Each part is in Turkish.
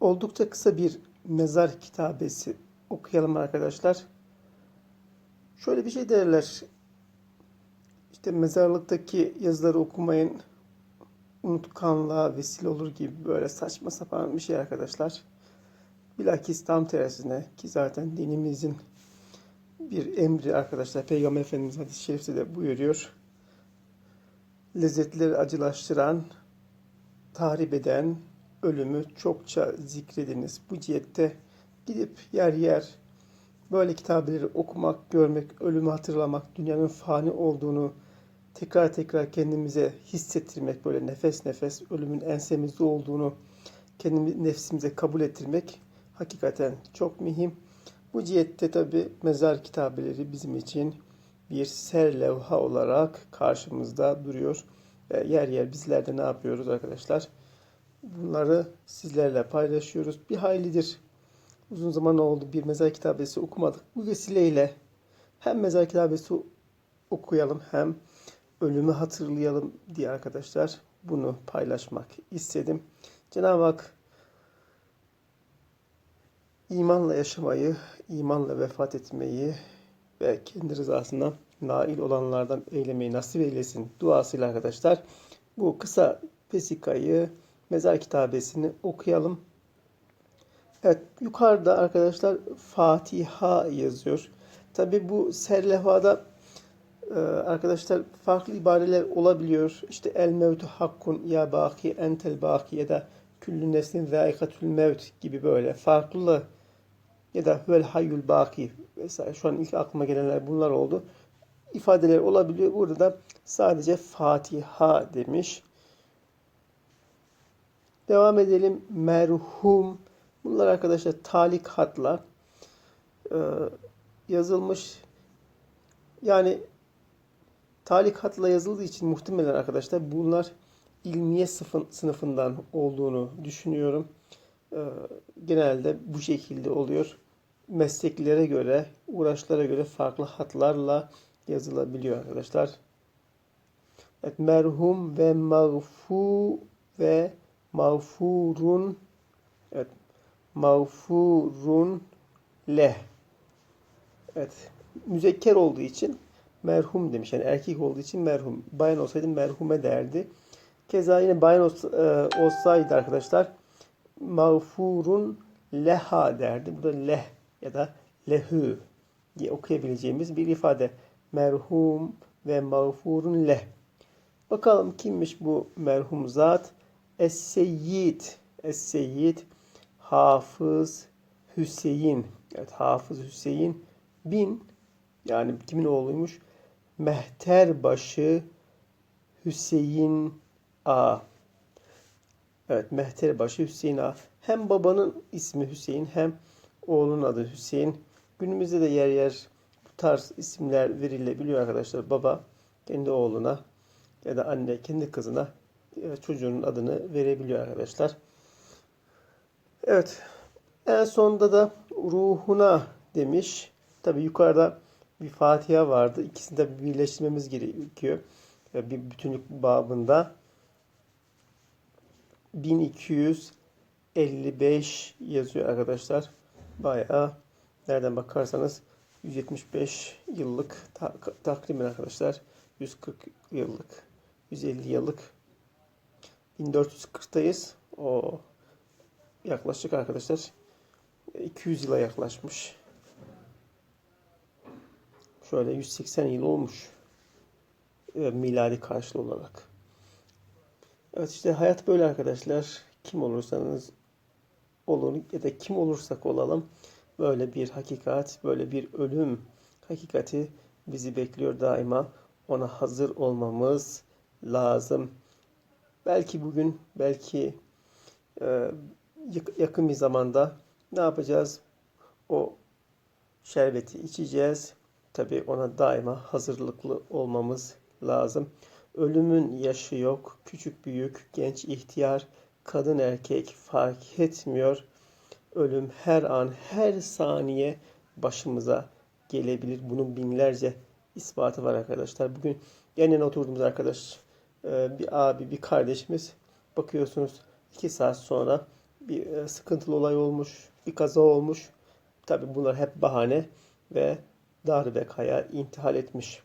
Oldukça kısa bir mezar kitabesi okuyalım arkadaşlar. Şöyle bir şey derler. İşte mezarlıktaki yazıları okumayın unutkanlığa vesile olur gibi böyle saçma sapan bir şey arkadaşlar. Bilakis tam tersine ki zaten dinimizin bir emri arkadaşlar. Peygamber Efendimiz hadis-i şerifte de buyuruyor. Lezzetleri acılaştıran, tahrip eden ölümü çokça zikrediniz. Bu cihette gidip yer yer böyle kitabeleri okumak, görmek, ölümü hatırlamak, dünyanın fani olduğunu tekrar tekrar kendimize hissettirmek, böyle nefes nefes ölümün ensemizde olduğunu kendimiz nefsimize kabul ettirmek hakikaten çok mühim. Bu cihette tabi mezar kitabeleri bizim için bir serlevha olarak karşımızda duruyor. Yer yer bizler de ne yapıyoruz arkadaşlar? Bunları sizlerle paylaşıyoruz. Bir haylidir uzun zaman oldu bir mezar kitabesi okumadık. Bu vesileyle hem mezar kitabesi okuyalım hem ölümü hatırlayalım diye arkadaşlar bunu paylaşmak istedim. Cenab-ı Hak imanla yaşamayı, imanla vefat etmeyi ve kendi rızasına nail olanlardan eylemeyi nasip eylesin duasıyla arkadaşlar. Bu kısa vesikayı mezar kitabesini okuyalım. Evet yukarıda arkadaşlar Fatiha yazıyor. Tabi bu serlevhada e, arkadaşlar farklı ibareler olabiliyor. İşte el mevtu hakkun ya baki entel baki ya da küllü neslin zâikatül mevt gibi böyle farklı ya da vel hayyul baki vesaire şu an ilk aklıma gelenler bunlar oldu. ifadeler olabiliyor. Burada da sadece Fatiha demiş. Devam edelim. Merhum. Bunlar arkadaşlar talik hatlar. Ee, yazılmış. Yani talik hatla yazıldığı için muhtemelen arkadaşlar bunlar ilmiye sınıfından olduğunu düşünüyorum. Ee, genelde bu şekilde oluyor. Mesleklere göre, uğraşlara göre farklı hatlarla yazılabiliyor arkadaşlar. Evet, merhum ve mağfu ve mağfurun evet, mağfurun leh. Evet, müzekker olduğu için merhum demiş. Yani erkek olduğu için merhum. Bayan olsaydı merhume derdi. Keza yine bayan e, olsaydı arkadaşlar mağfurun leha derdi. Burada leh ya da lehü diye okuyabileceğimiz bir ifade. Merhum ve mağfurun leh. Bakalım kimmiş bu merhum zat? Es-Seyyid. Es-Seyyid Hafız Hüseyin. Evet Hafız Hüseyin bin yani kimin oğluymuş? Mehterbaşı Hüseyin A. Evet Mehterbaşı Hüseyin A. Hem babanın ismi Hüseyin hem oğlunun adı Hüseyin. Günümüzde de yer yer bu tarz isimler verilebiliyor arkadaşlar. Baba kendi oğluna ya da anne kendi kızına çocuğunun adını verebiliyor arkadaşlar. Evet. En sonunda da ruhuna demiş. Tabi yukarıda bir Fatiha vardı. İkisini de birleştirmemiz gerekiyor. Bir bütünlük babında. 1255 yazıyor arkadaşlar. Bayağı nereden bakarsanız 175 yıllık takriben arkadaşlar. 140 yıllık, 150 yıllık 1440'tayız. O yaklaşık arkadaşlar 200 yıla yaklaşmış. Şöyle 180 yıl olmuş. E, miladi karşılığı olarak. Evet işte hayat böyle arkadaşlar. Kim olursanız olun ya da kim olursak olalım böyle bir hakikat, böyle bir ölüm hakikati bizi bekliyor daima. Ona hazır olmamız lazım. Belki bugün, belki e, yakın bir zamanda ne yapacağız? O şerbeti içeceğiz. Tabi ona daima hazırlıklı olmamız lazım. Ölümün yaşı yok. Küçük büyük, genç ihtiyar, kadın erkek fark etmiyor. Ölüm her an, her saniye başımıza gelebilir. Bunun binlerce ispatı var arkadaşlar. Bugün yeniden oturduğumuz arkadaş, bir abi, bir kardeşimiz bakıyorsunuz iki saat sonra bir e, sıkıntılı olay olmuş, bir kaza olmuş. Tabi bunlar hep bahane ve dar ve kaya intihal etmiş.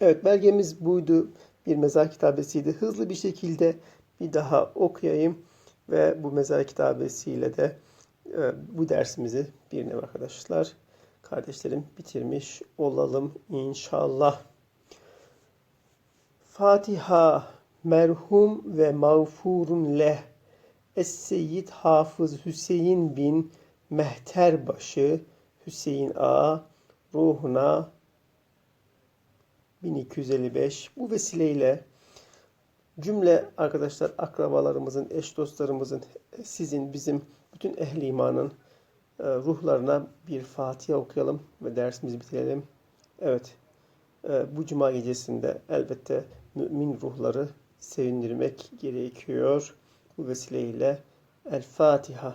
Evet belgemiz buydu. Bir mezar kitabesiydi. Hızlı bir şekilde bir daha okuyayım ve bu mezar kitabesiyle de e, bu dersimizi bir nevi arkadaşlar kardeşlerim bitirmiş olalım inşallah. Fatiha merhum ve mağfurun leh Es-Seyyid Hafız Hüseyin bin Mehterbaşı Hüseyin A ruhuna 1255 bu vesileyle cümle arkadaşlar akrabalarımızın, eş dostlarımızın, sizin, bizim, bütün ehli imanın e, ruhlarına bir Fatiha okuyalım ve dersimizi bitirelim. Evet, e, bu cuma gecesinde elbette mümin ruhları sevindirmek gerekiyor. Bu vesileyle El Fatiha.